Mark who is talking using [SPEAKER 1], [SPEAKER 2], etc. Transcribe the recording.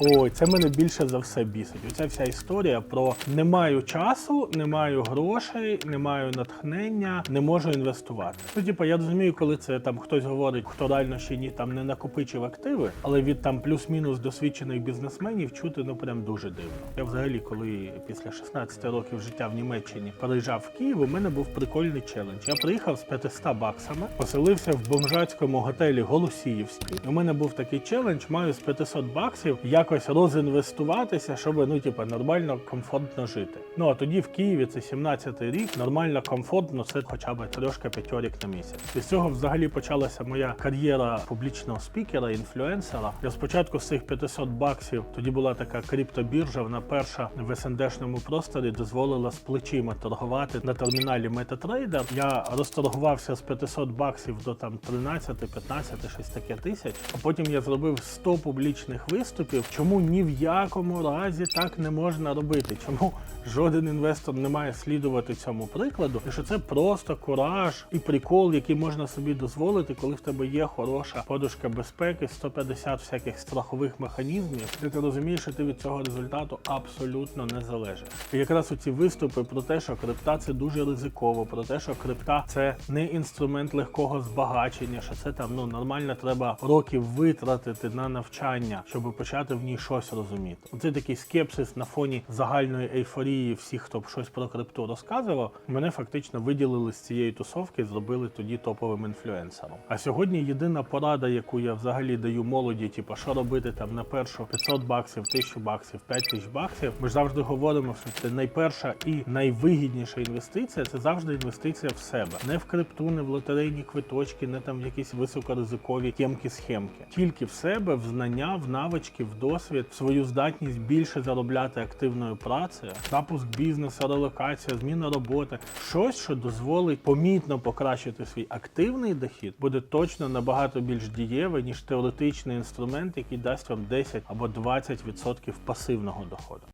[SPEAKER 1] Ой, це мене більше за все бісить. Оця вся історія про не маю часу, не маю грошей, не маю натхнення, не можу інвестувати. Ну, типу, я розумію, коли це там хтось говорить, хто реально ще ні там не накопичив активи, але від там плюс-мінус досвідчених бізнесменів чути ну прям дуже дивно. Я взагалі, коли після 16 років життя в Німеччині переїжджав в Київ, у мене був прикольний челендж. Я приїхав з 500 баксами, поселився в бомжацькому готелі Голосіївський. У мене був такий челендж, маю з 500 баксів якось розінвестуватися, щоб ну, типу, нормально, комфортно жити. Ну а тоді в Києві це 17-й рік, нормально, комфортно, це хоча б трьошка п'ятьорік на місяць. І з цього взагалі почалася моя кар'єра публічного спікера, інфлюенсера. Я спочатку з цих 500 баксів, тоді була така криптобіржа, вона перша в СНДшному просторі дозволила з плечима торгувати на терміналі MetaTrader. Я розторгувався з 500 баксів до там 13, 15, щось таке тисяч. А потім я зробив 100 публічних виступів. Чому ні в якому разі так не можна робити? Чому жоден інвестор не має слідувати цьому прикладу? І що це просто кураж і прикол, який можна собі дозволити, коли в тебе є хороша подушка безпеки, 150 всяких страхових механізмів, і ти розумієш, що ти від цього результату абсолютно не залежиш. І якраз оці виступи про те, що крипта це дуже ризиково, про те, що крипта це не інструмент легкого збагачення, що це там ну нормально треба років витратити на навчання, щоб почати в ній щось розуміти. Оце такий скепсис на фоні загальної ейфорії всіх, хто б щось про крипту розказував. Мене фактично виділили з цієї тусовки, зробили тоді топовим інфлюенсером. А сьогодні єдина порада, яку я взагалі даю молоді, типу, що робити там на першу 500 баксів, 1000 баксів, 5000 баксів. Ми ж завжди говоримо, що це найперша і найвигідніша інвестиція це завжди інвестиція в себе, не в крипту, не в лотерейні квиточки, не там в якісь високоризикові тємки-схемки. Тільки в себе, в знання, в навички, в досвід, в свою здатність більше заробляти активною працею, запуск бізнесу, релокація, зміна роботи, щось, що дозволить помітно покращити свій активний дохід, буде точно набагато більш дієвий, ніж теоретичний інструмент, який дасть вам 10 або 20% пасивного доходу.